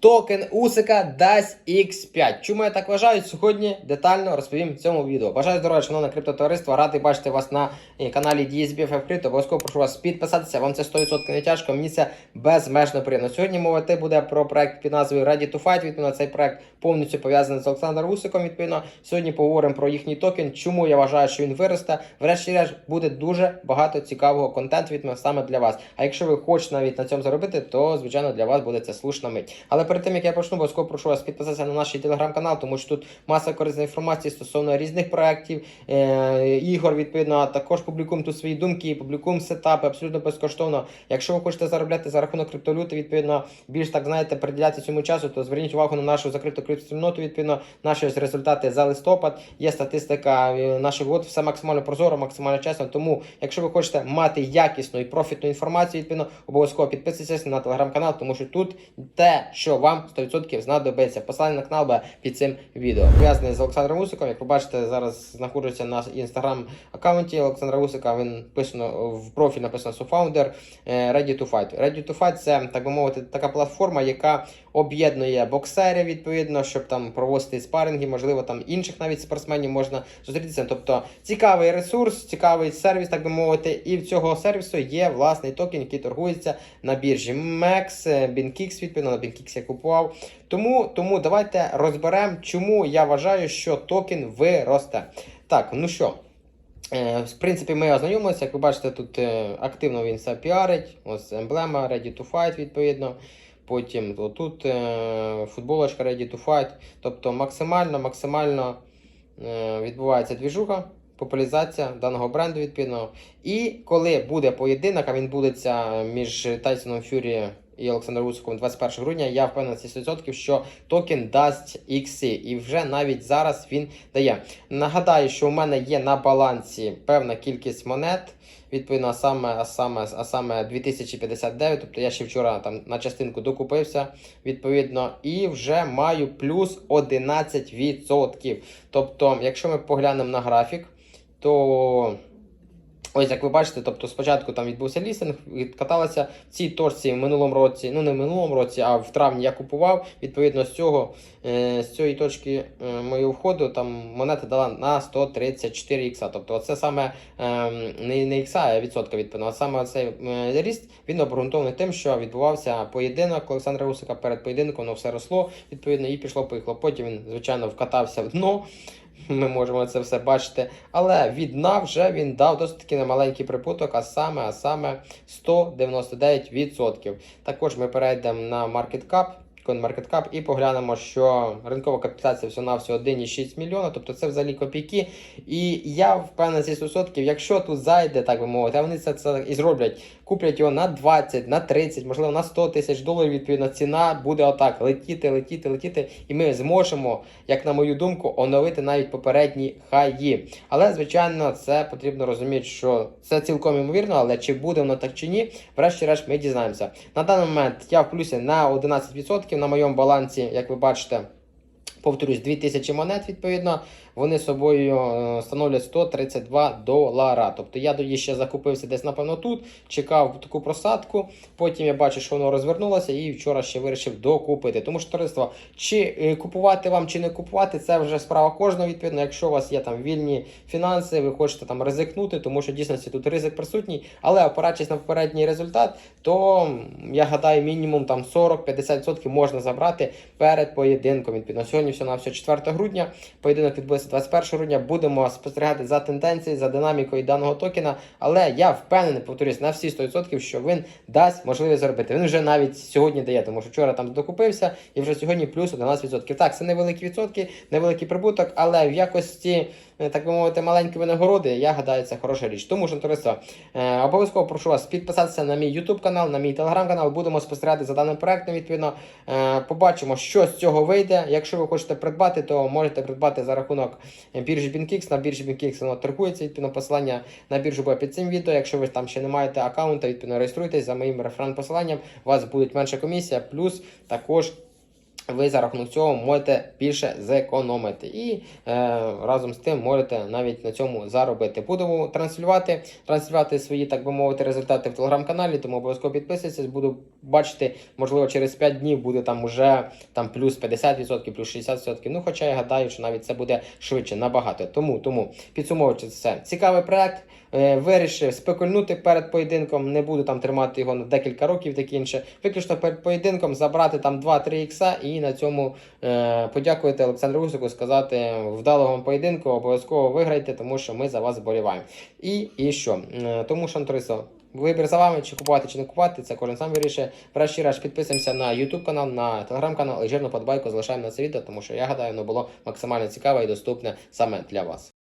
Токен Усика DAS X5. Чому я так вважаю? Сьогодні детально розповім в цьому відео. Бажаю здоров'я, шановне криптотовариство. Радий бачити вас на е, каналі DSBFF Crypto. Обов'язково прошу вас підписатися. Вам це 100% не тяжко. Мені це безмежно приємно. Сьогодні мова йти буде про проект під назвою Ready to Fight. Відповідно, цей проект повністю пов'язаний з Олександром Усиком. Відповідно, сьогодні поговоримо про їхній токен. Чому я вважаю, що він виросте. Врешті-решт буде дуже багато цікавого контенту відповідно саме для вас. А якщо ви хочете навіть на цьому заробити, то звичайно для вас буде це слушна мить. Але перед тим як я почну, обов'язково прошу вас підписатися на наш телеграм-канал, тому що тут маса корисної інформації стосовно різних проєктів, е, ігор, відповідно, а також публікуємо тут свої думки, публікуємо сетапи абсолютно безкоштовно. Якщо ви хочете заробляти за рахунок криптовалюти, відповідно, більш так знаєте, приділяти цьому часу, то зверніть увагу на нашу закриту криптоспільноту, відповідно, наші результати за листопад. Є статистика е, наших год, все максимально прозоро, максимально чесно. Тому, якщо ви хочете мати якісну і профітну інформацію, відповідно, обов'язково підписуйтесь на телеграм-канал, тому що тут те, що вам 100% знадобиться. Посилання на канал буде під цим відео. Пов'язаний з Олександром Усиком. Як ви бачите, зараз знаходжуся на інстаграм аккаунті Олександра Усика. Він писано в профіль написано «Софаундер е, Ready to Fight». Ready to Fight – це так би мовити така платформа, яка об'єднує боксерів відповідно, щоб там проводити спаринги, можливо, там інших навіть спортсменів можна зустрітися. Тобто цікавий ресурс, цікавий сервіс, так би мовити, і в цього сервісу є власний токен, який торгується на біржі MEX, BinKix, відповідно на BinKix я купував. Тому, тому давайте розберемо, чому я вважаю, що токен виросте. Так, ну що. Е, В принципі, ми ознайомилися, як ви бачите, тут е, активно він все піарить. Ось емблема Ready to Fight, відповідно. Потім тут е, футболочка Ready to Fight. Тобто максимально, максимально відбувається двіжуха, популяризація даного бренду, відповідно. І коли буде поєдинок, а він будеться між Тайсоном Фюрі і Олександром Усиком 21 грудня, я впевнений на 100%, що токен дасть ікси. І вже навіть зараз він дає. Нагадаю, що у мене є на балансі певна кількість монет. Відповідно, а саме, а саме, а саме 2059, тобто я ще вчора там на частинку докупився, відповідно, і вже маю плюс 11%. Тобто, якщо ми поглянемо на графік, то ось як ви бачите, тобто спочатку там відбувся лістинг, відкаталася в цій точці в минулому році, ну не в минулому році, а в травні я купував. Відповідно, з цього е, з цієї точки е, моєго входу там монета дала на 134 ікса. Тобто, це саме е, не, не ікса, а відсотка відповідно. А саме цей ріст він обґрунтований тим, що відбувався поєдинок Олександра Усика перед поєдинком, воно все росло відповідно і пішло поїхало. Потім він, звичайно, вкатався в дно. Ми можемо це все бачити. Але від дна вже він дав досить таки немаленький прибуток, а саме, а саме 199%. Також ми перейдемо на Market Cap. CoinMarketCap і поглянемо, що ринкова капіталізація всього на всього 1,6 мільйона, тобто це взагалі копійки. І я впевнений зі 100%, якщо тут зайде, так би мовити, а вони це, це і зроблять, куплять його на 20, на 30, можливо, на 100 тисяч доларів. Відповідно, ціна буде отак летіти, летіти, летіти. І ми зможемо, як на мою думку, оновити навіть попередні хаї. Але, звичайно, це потрібно розуміти, що це цілком ймовірно, але чи буде воно так чи ні, врешті-решт ми дізнаємося. На даний момент я в плюсі на 11% на моєму балансі, як ви бачите. Повторюсь, 2000 монет, відповідно, вони собою е, становлять 132 долара. Тобто я тоді ще закупився десь, напевно, тут, чекав таку просадку. Потім я бачу, що воно розвернулося, і вчора ще вирішив докупити. Тому що товариство, чи е, купувати вам, чи не купувати, це вже справа кожного. Відповідно, якщо у вас є там вільні фінанси, ви хочете там ризикнути, тому що дійсно тут ризик присутній. Але опираючись на попередній результат, то я гадаю, мінімум там 40-50% можна забрати перед поєдинком. Відповідно, сьогодні все на все 4 грудня. Поєдинок відбудеться 21 грудня. Будемо спостерігати за тенденцією, за динамікою даного токена. Але я впевнений, повторюсь, на всі 100%, що він дасть можливість заробити. Він вже навіть сьогодні дає, тому що вчора там докупився, і вже сьогодні плюс 11%. Так, це невеликі відсотки, невеликий прибуток, але в якості. Е, Так би мовити, маленькі винагороди, я гадаю, це хороша річ. Тому що товариство, е, обов'язково прошу вас підписатися на мій YouTube канал, на мій телеграм канал. Будемо спостерігати за даним проектом. Відповідно, е, побачимо, що з цього вийде. Якщо ви хочете придбати, то можете придбати за рахунок біржі BinKix. На біржі BinKix воно торгується. Відповідно, посилання на біржу буде під цим відео. Якщо ви там ще не маєте аккаунта, відповідно реєструйтесь за моїм референт посиланням. У вас буде менша комісія, плюс також. Ви за рахунок цього можете більше зекономити і е, разом з тим можете навіть на цьому заробити. Будемо транслювати, транслювати свої, так би мовити, результати в телеграм-каналі, тому обов'язково підписуйтесь. Буду бачите, можливо, через 5 днів буде там уже там плюс 50%, плюс 60%. Ну, хоча я гадаю, що навіть це буде швидше набагато. Тому, тому підсумовуючи це, цікавий проект. Е, Вирішив спекульнути перед поєдинком, не буду там тримати його на декілька років, таке інше. Виключно перед поєдинком забрати там 2-3 ікса і на цьому е, подякувати Олександру Усику, сказати вдалого вам поєдинку, обов'язково виграйте, тому що ми за вас вболіваємо. І, і що? Е, тому, Товариство, Вибір за вами, чи купувати, чи не купувати, це кожен сам вирішує. Врешті раз підписуємося на YouTube канал, на Telegram канал і жирну подбайку залишаємо на це відео, тому що я гадаю, воно було максимально цікаве і доступне саме для вас.